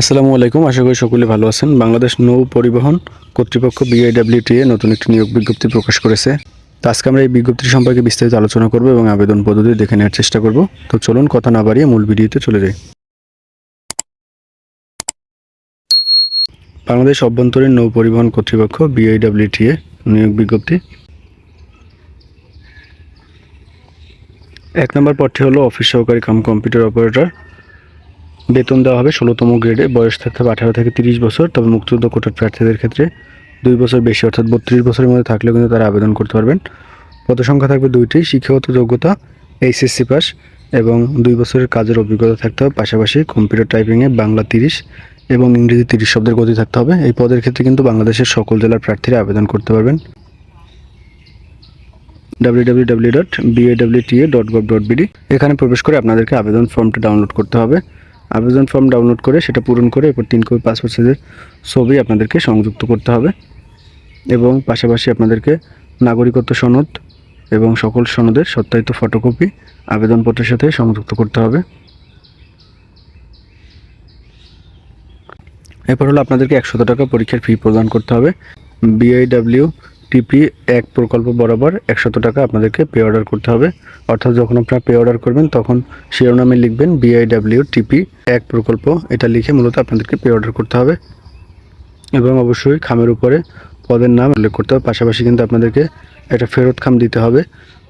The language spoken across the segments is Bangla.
আসসালামু আলাইকুম, আশা করি সকলে ভালো আছেন। বাংলাদেশ নৌ পরিবহন কর্তৃপক্ষ বিআইডব্লিউটিএ নতুন একটি নিয়োগ বিজ্ঞপ্তি প্রকাশ করেছে। তো আজকে আমরা এই বিজ্ঞপ্তি সম্পর্কে বিস্তারিত আলোচনা করব এবং আবেদন পদ্ধতি দেখে নেওয়ার চেষ্টা করব। তো চলুন কথা না বাড়িয়ে মূল ভিডিওতে চলে যাই। বাংলাদেশ অভ্যন্তরীণ নৌ পরিবহন কর্তৃপক্ষ বিআইডব্লিউটিএ নিয়োগ বিজ্ঞপ্তি। এক নম্বর পদটি হলো অফিস সহকারী কাম কম্পিউটার অপারেটর। বেতন দেওয়া হবে ষোলোতম গ্রেডে। বয়স থাকতে হবে আঠারো থেকে তিরিশ বছর। তবে মুক্তিযুদ্ধ কোটার প্রার্থীদের ক্ষেত্রে দুই বছর বেশি, অর্থাৎ বত্রিশ বছরের মধ্যে থাকলেও কিন্তু তারা আবেদন করতে পারবেন। পদসংখ্যা থাকবে দুইটি, শিক্ষাগত যোগ্যতা, এইচএসসি পাস এবং দুই বছরের কাজের অভিজ্ঞতা থাকতে হবে। পাশাপাশি কম্পিউটার টাইপিংয়ে বাংলা তিরিশ এবং ইংরেজি তিরিশ শব্দের গতি থাকতে হবে। এই পদের ক্ষেত্রে কিন্তু বাংলাদেশের সকল জেলার প্রার্থীরা আবেদন করতে পারবেন। www.badwta.gov.bd এখানে প্রবেশ করে আপনাদেরকে আবেদন ফর্মটা ডাউনলোড করতে হবে। আবেদন ফর্ম ডাউনলোড করে সেটা পূরণ করে এরপর তিন কপি পাসপোর্ট সাইজের ছবি আপনাদেরকে সংযুক্ত করতে হবে এবং পাশাপাশি আপনাদেরকে নাগরিকত্ব সনদ এবং সকল সনদের সত্যায়িত ফটোকপি আবেদনপত্রের সাথে সংযুক্ত করতে হবে। এরপর হলো আপনাদেরকে একশত টাকা পরীক্ষার ফি প্রদান করতে হবে। বিআইডব্লিউ টিপি এক প্রকল্প বরাবর একশত টাকা আপনাদেরকে পে অর্ডার করতে হবে। অর্থাৎ যখন আপনারা পে অর্ডার করবেন, তখন শিরোনামে লিখবেন বিআইডব্লিউ টিপি এক প্রকল্প। এটা লিখে মূলত আপনাদেরকে পে অর্ডার করতে হবে। এবং অবশ্যই খামের উপরে পদের নাম উল্লেখ করতে হবে। পাশাপাশি কিন্তু আপনাদেরকে একটা ফেরত খাম দিতে হবে।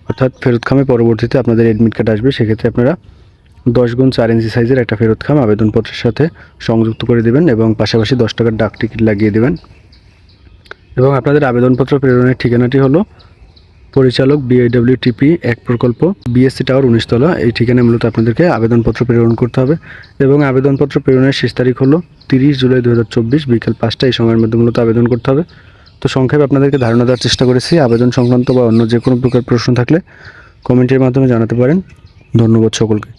অর্থাৎ ফেরত খামে পরবর্তীতে আপনাদের এডমিট কার্ড আসবে। সেক্ষেত্রে আপনারা দশ গুণ চার ইঞ্চি সাইজের একটা ফেরত খাম আবেদনপত্রের সাথে সংযুক্ত করে দেবেন এবং পাশাপাশি দশ টাকার ডাক টিকিট লাগিয়ে দেবেন। এবং আপনাদের আবেদনপত্র প্রেরণের ঠিকানাটি হলো পরিচালক বিআইডব্লিউ টিপি এক প্রকল্প বিএসসি টাওয়ার উনিশতলা। এই ঠিকানায় মূলত আপনাদেরকে আবেদনপত্র প্রেরণ করতে হবে এবং আবেদনপত্র প্রেরণের শেষ তারিখ হলো তিরিশ জুলাই দু হাজার চব্বিশ বিকেল পাঁচটা এই সময়ের মধ্যে মূলত আবেদন করতে হবে। তো সংক্ষেপে আপনাদেরকে ধারণা দেওয়ার চেষ্টা করেছি, আবেদন সংক্রান্ত বা অন্য যে কোনো প্রকার প্রশ্ন থাকলে কমেন্টের মাধ্যমে জানাতে পারেন। ধন্যবাদ সকলকে।